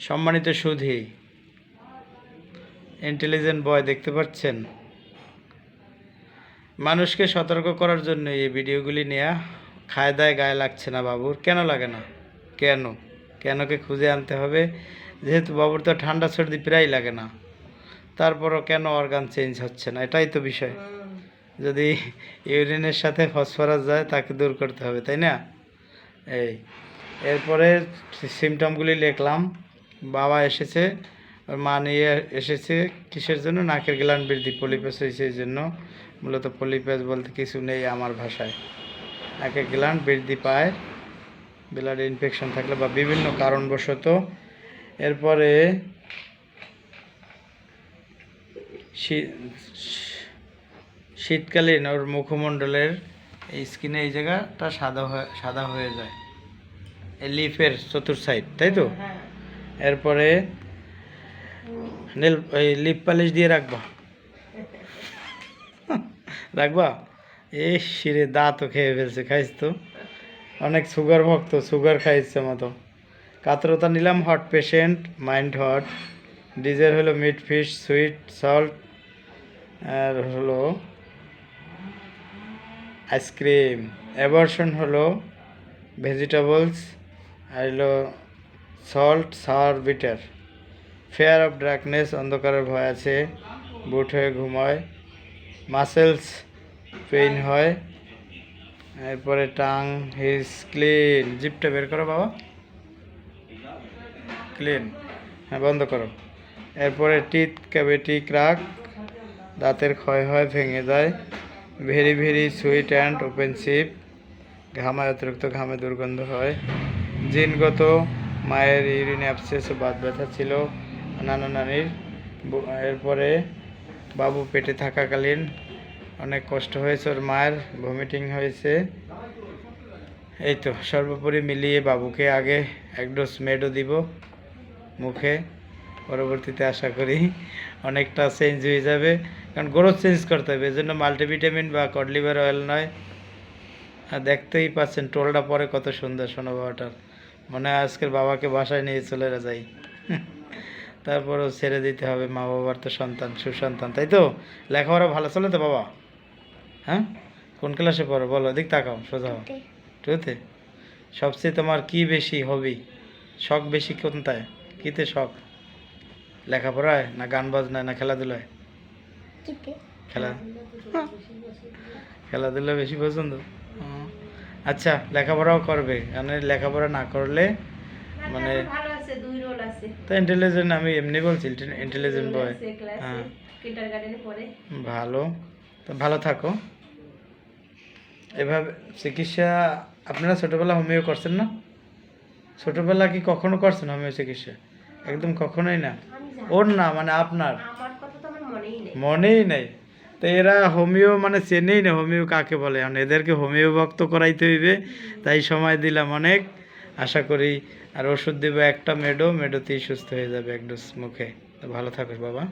সম্মানিত সুধী ইন্টেলিজেন্ট বয় দেখতে পাচ্ছেন? মানুষকে সতর্ক করার জন্য এই ভিডিওগুলি নেয়া খায়দায় গায়ে লাগছে না বাবুর। কেন লাগে না? কেন? কেনকে খুঁজে আনতে হবে? যেহেতু বাবুর তো ঠান্ডা সর্দি প্রায় লাগে না। তারপরও কেন অর্গান চেঞ্জ হচ্ছে না? এটাই তো বিষয়। যদি ইউরিনের সাথে ফসফরাস যায়, তাকে দূর করতে হবে, তাই না? এই, এরপরে সিমটমগুলি লিখলাম। বাবা এসেছে, ওর মা নিয়ে এসেছে কিসের জন্য? নাকের গ্লান বৃদ্ধি, পলিপাস হয়েছে এই জন্য। মূলত পলিপাস বলতে কিছু নেই আমার ভাষায়। নাকের গ্লান বৃদ্ধি পায়, ব্লাড ইনফেকশন থাকলে বা বিভিন্ন কারণবশত। এরপরে শীতকালীন ওর মুখমণ্ডলের এই স্কিনে এই জায়গাটা সাদা হয়ে সাদা হয়ে যায়। এই লিফের চতুর সাইড তাই তো? হ্যাঁ। এরপরে নীল, এই লিপ পালিশ দিয়ে রাখবা। রাখবা? এই শিরে দাঁতও খেয়ে ফেলছে, খাইস তো। অনেক সুগার ভক্ত সুগার খাইছে মতো। কাতরতা নিলাম হট পেশেন্ট মাইন্ড হট ডিজের হলো মিট ফিশ সুইট সল্ট আর হলো আইসক্রিম অ্যাবর্শন হলো ভেজিটেবলস আর হলো salt sour bitter. Fear of darkness, অন্ধকারের ভয় আছে, বুট হয়ে ঘুমায়, মাসেলস পেইন হয়, এরপরে টাং হিজ ক্লিন। জিপটা বের করো বাবা। ক্লিন। হ্যাঁ বন্ধ করো। এরপরে টিথ, ক্যাভিটি ক্রাক দাঁতের ক্ষয় হয়, ভেঙে যায়। ভেরি ভেরি সুইট অ্যান্ড ওপেনসিভ ঘামায়, অতিরিক্ত ঘামে দুর্গন্ধ হয়। জিনগত মায়ের ইউরিন অ্যাপসেস ও বাত ব্যথা ছিল। নানা নানির এরপরে বাবু পেটে থাকাকালীন অনেক কষ্ট হয়েছে, ওর মায়ের ভমিটিং হয়েছে। এই তো, সর্বোপরি মিলিয়ে বাবুকে আগে এক ডোজ মেডও দিব মুখে। পরবর্তীতে আশা করি অনেকটা চেঞ্জ হয়ে যাবে, কারণ গ্রোথ চেঞ্জ করতে হবে, এজন্য মাল্টিভিটামিন বা কডলিভার অয়েল নয়। আর দেখতেই পাচ্ছেন, টোলটা পরে কত সুন্দর, শোনো বাবাটার। মনে হয় আজকের বাবাকে বাসায় নিয়ে চলে যাই। তারপরেও ছেড়ে দিতে হবে মা বাবার তো সন্তান সুসন্তান তাই তো? লেখাপড়া ভালো চলে তো বাবা? হ্যাঁ? কোন ক্লাসে পড়ো? বলো দিক তাকাও সোজা হও। টুতে সবচেয়ে তোমার কি বেশি হবি শখ বেশি কোনটায়? কিতে শখ? লেখাপড়ায় না গান বাজনায় না খেলাধুলায়? খেলা? খেলাধুলা বেশি পছন্দ। আচ্ছা লেখাপড়াও করবে। মানে লেখাপড়া না করলে মানে তো ইন্টেলিজেন্ট আমি এমনি বলছি ইন্টেলিজেন্ট বয় হ্যাঁ। ভালো। তো ভালো থাকো। এভাবে চিকিৎসা আপনারা ছোটোবেলা হোমিও করছেন না? ছোটোবেলা কি কখনো করছেন হোমিও চিকিৎসা? একদম কখনোই না? ওর না মানে আপনার? মনেই নেই। তো এরা হোমিও মানে চেনেই না, হোমিও কাকে বলে? আমি এদেরকে হোমিও ভক্ত করাইতে হইবে। তাই সময় দিলাম অনেক। আশা করি আর ওষুধ দেবো একটা মেডো, মেডোতেই সুস্থ হয়ে যাবে এক ডোজ মুখে। তো ভালো থাকো বাবা।